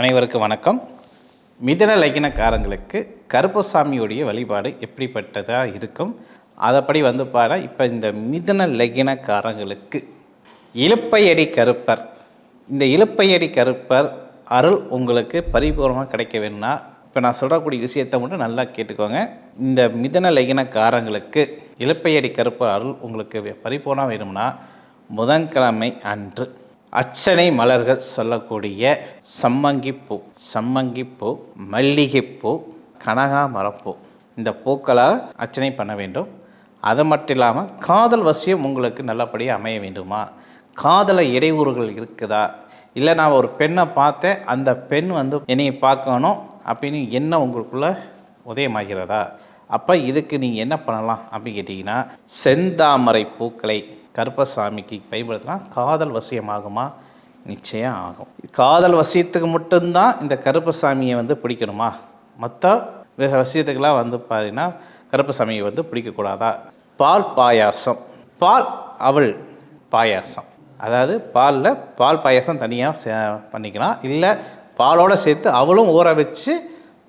அனைவருக்கும் வணக்கம். மிதன லக்கினக்காரங்களுக்கு கருப்பசாமியுடைய வழிபாடு எப்படிப்பட்டதாக இருக்கும்? அதைப்படி வந்து பாரு இப்போ இந்த மிதன லக்கினக்காரங்களுக்கு இழுப்பையடி கருப்பர். இந்த இழுப்பையடி கருப்பர் அருள் உங்களுக்கு பரிபூர்ணமாக கிடைக்க வேணும்னா இப்போ நான் சொல்கிறக்கூடிய விஷயத்தை மட்டும் நல்லா கேட்டுக்கோங்க. இந்த மிதன லகினக்காரங்களுக்கு இழுப்பையடி கருப்பர் அருள் உங்களுக்கு பரிபூர்ணம் வேணும்னா புதன்கிழமை அன்று அச்சனை மலர்கள் சொல்லக்கூடிய சம்மங்கிப்பூ சம்மங்கிப்பூ மல்லிகைப்பூ கனகாமரப்பூ. இந்த பூக்களால் அர்ச்சனை பண்ண வேண்டும். அது மட்டும் இல்லாமல் காதல் வசியம் உங்களுக்கு நல்லபடியாக அமைய வேண்டுமா? காதலை இடையூறுகள் இருக்குதா? இல்லை நான் ஒரு பெண்ணை பார்த்தேன். அந்த பெண் வந்து என்னையை பார்க்கணும் அப்படின்னு என்ன உங்களுக்குள்ள உதயமாகிறதா? அப்போ இதுக்கு நீங்கள் என்ன பண்ணலாம் அப்படின்னு கேட்டிங்கன்னா செந்தாமரை பூக்களை கருப்பசாமிக்கு பயன்படுத்தினா காதல் வசியமாகுமா? நிச்சயம் ஆகும். காதல் வசியத்துக்கு மட்டும்தான் இந்த கருப்பசாமியை வந்து பிடிக்கணுமா? மற்ற விஷயத்துக்கெல்லாம் வந்து பார்த்தீங்கன்னா கருப்பசாமியை வந்து பிடிக்கக்கூடாதா பால் பாயாசம். பால் அவள் பாயாசம். அதாவது பாலில் பால் பாயாசம் தனியாக பண்ணிக்கலாம். இல்லை பாலோடு சேர்த்து அவளும் ஊற வச்சு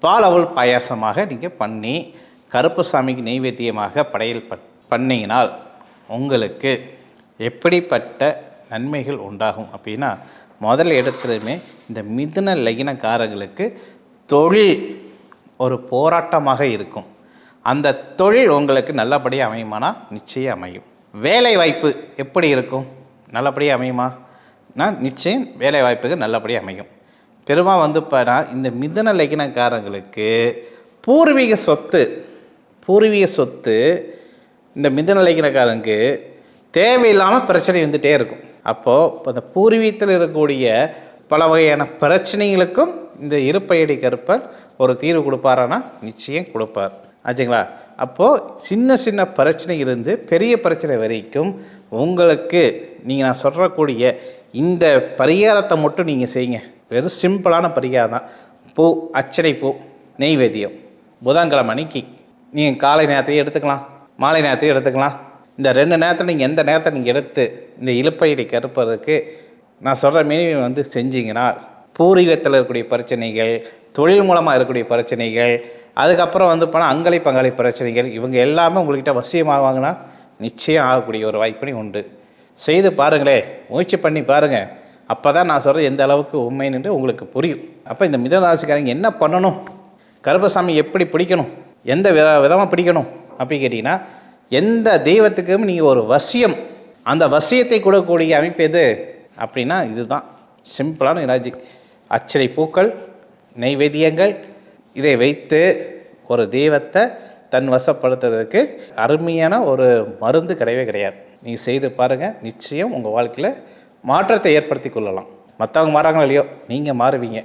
பால் அவள் பாயாசமாக நீங்கள் பண்ணி கருப்பசாமிக்கு நெய்வேத்தியமாக படையல் ப பண்ணினால் உங்களுக்கு எப்படிப்பட்ட நன்மைகள் உண்டாகும் அப்படின்னா முதல் இடத்துலையுமே இந்த மிதுன லகினக்காரங்களுக்கு தொழில் ஒரு போராட்டமாக இருக்கும். அந்த தொழில் உங்களுக்கு நல்லபடியாக அமையுமானா? நிச்சயம் அமையும். வேலை வாய்ப்பு எப்படி இருக்கும்? நல்லபடியாக அமையுமா? நான் நிச்சயம் வேலை வாய்ப்புகள் நல்லபடியாக அமையும். பெருமா வந்து பார்த்தா இந்த மிதன லகினக்காரங்களுக்கு பூர்வீக சொத்து பூர்வீக சொத்து இந்த மிதன லகினக்காரனுக்கு தேவையில்லாமல் பிரச்சனை வந்துகிட்டே இருக்கும். அப்போது இப்போ பூர்வீகத்தில் இருக்கக்கூடிய பல வகையான பிரச்சனைகளுக்கும் இந்த இருப்பையடி கருப்பர் ஒரு தீர்வு கொடுப்பாரானா? நிச்சயம் கொடுப்பார். ஆச்சுங்களா? அப்போது சின்ன சின்ன பிரச்சனை இருந்து பெரிய பிரச்சனை வரைக்கும் உங்களுக்கு நீங்கள் நான் சொல்கிறக்கூடிய இந்த பரிகாரத்தை மட்டும் நீங்கள் செய்யுங்க. வெறும் சிம்பிளான பரிகாரம் தான். பூ அச்சனை பூ நெய்வேத்தியம். புதன்கிழமை அன்னைக்கு நீங்கள் காலை நேரத்தையும் எடுத்துக்கலாம். மாலை நேரத்தையும் எடுத்துக்கலாம். இந்த ரெண்டு நேரத்தில் நீங்கள் எந்த நேரத்தை நீங்கள் எடுத்து இந்த இழுப்பையடி கருப்பதற்கு நான் சொல்கிற மாரி வந்து செஞ்சீங்கன்னா பூர்வீகத்தில் இருக்கக்கூடிய பிரச்சனைகள் தொழில் மூலமாக இருக்கக்கூடிய பிரச்சனைகள் அதுக்கப்புறம் வந்து போனால் அங்கலை பங்காளி பிரச்சனைகள் இவங்க எல்லாமே உங்கள்கிட்ட வசியமாகுவாங்கன்னா நிச்சயம் ஆகக்கூடிய ஒரு வாய்ப்பினை உண்டு. செய்து பாருங்களே முயற்சி பண்ணி பாருங்கள் அப்போ தான் நான் சொல்கிறது எந்த அளவுக்கு உண்மைன்னு உங்களுக்கு புரியும். அப்போ இந்த மிதராசிக்காரங்க என்ன பண்ணணும்? கருப்பசாமி எப்படி பிடிக்கணும்? எந்த வித விதமாக பிடிக்கணும்? அப்படி கேட்டிங்கன்னா எந்த தெய்வத்துக்கும் நீங்கள் ஒரு வசியம். அந்த வசியத்தை கொடுக்கக்கூடிய அமைப்பு எது? அப்படின்னா இதுதான். சிம்பிளான லாஜிக் அச்சரை பூக்கள் நைவேத்தியங்கள் இதை வைத்து ஒரு தெய்வத்தை தன் வசப்படுத்துறதுக்கு அருமையான ஒரு மருந்து கிடையவே கிடையாது. நீங்கள் செய்து பாருங்கள் நிச்சயம் உங்கள் வாழ்க்கையில் மாற்றத்தை ஏற்படுத்தி கொள்ளலாம். மற்றவங்க மாறாங்களோ இல்லையோ? நீங்கள் மாறுவீங்க.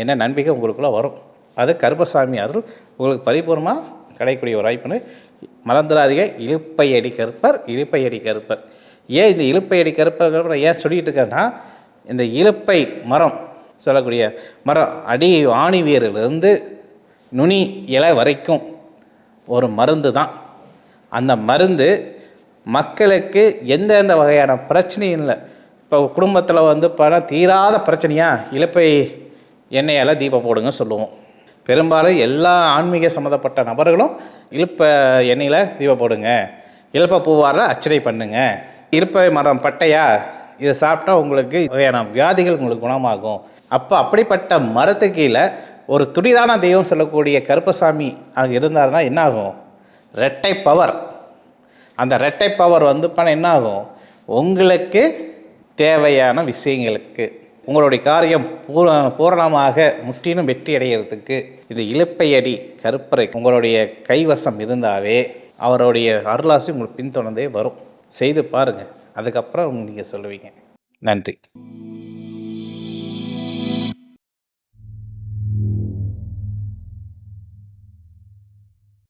என்ன நம்பிக்கை உங்களுக்குள்ளே வரும். அது கருப்பசாமி அருள். உங்களுக்கு பரிபூர்ணமாக கிடைக்கக்கூடிய ஒரு வாய்ப்புன்னு மறந்துடாதீங்க. இழுப்பையடி கருப்பர் இழுப்பையடி கருப்பர். ஏன் இந்த இழுப்பையடி கருப்பர் கருப்பர் ஏன் சொல்லிட்டு இருக்கேன்னா இந்த இழுப்பை மரம் சொல்லக்கூடிய மரம் அடி ஆணி வேரிலிருந்து நுனி இலை வரைக்கும் ஒரு மருந்து தான். அந்த மருந்து மக்களுக்கு எந்தெந்த வகையான பிரச்சனையும் இல்லை. இப்போ குடும்பத்தில் வந்து பணம் தீராத பிரச்சனையாக இழுப்பை எண்ணெயால் தீபம் போடுங்க சொல்லுவோம். பெரும்பாலும் எல்லா ஆன்மீக சம்மந்தப்பட்ட நபர்களும் இழுப்ப எண்ணெயில் தீபம் போடுங்க. இழுப்ப பூவாரில் அர்ச்சனை பண்ணுங்க. இழுப்பை மரம் பட்டையா? இதை சாப்பிட்டா உங்களுக்கு வகையான வியாதிகள் உங்களுக்கு குணமாகும். அப்போ அப்படிப்பட்ட மரத்து கீழே ஒரு துடிதான தெய்வம் சொல்லக்கூடிய கருப்பசாமி அங்கே இருந்தாருன்னா என்ன ஆகும் ரெட்டை பவர். அந்த ரெட்டை பவர் வந்து பண்ண என்ன ஆகும் உங்களுக்கு தேவையான விஷயங்களுக்கு. உங்களுடைய காரியம் பூர பூரணமாக முற்றிலும் வெற்றி அடைகிறதுக்கு இது இழுப்பையடி கருப்பறை உங்களுடைய கைவசம் இருந்தாவே அவருடைய அருளாசி உங்களுக்கு பின்தொடர்ந்தே வரும். செய்து பாருங்கள் அதுக்கப்புறம் நீங்கள் சொல்லுவீங்க. நன்றி.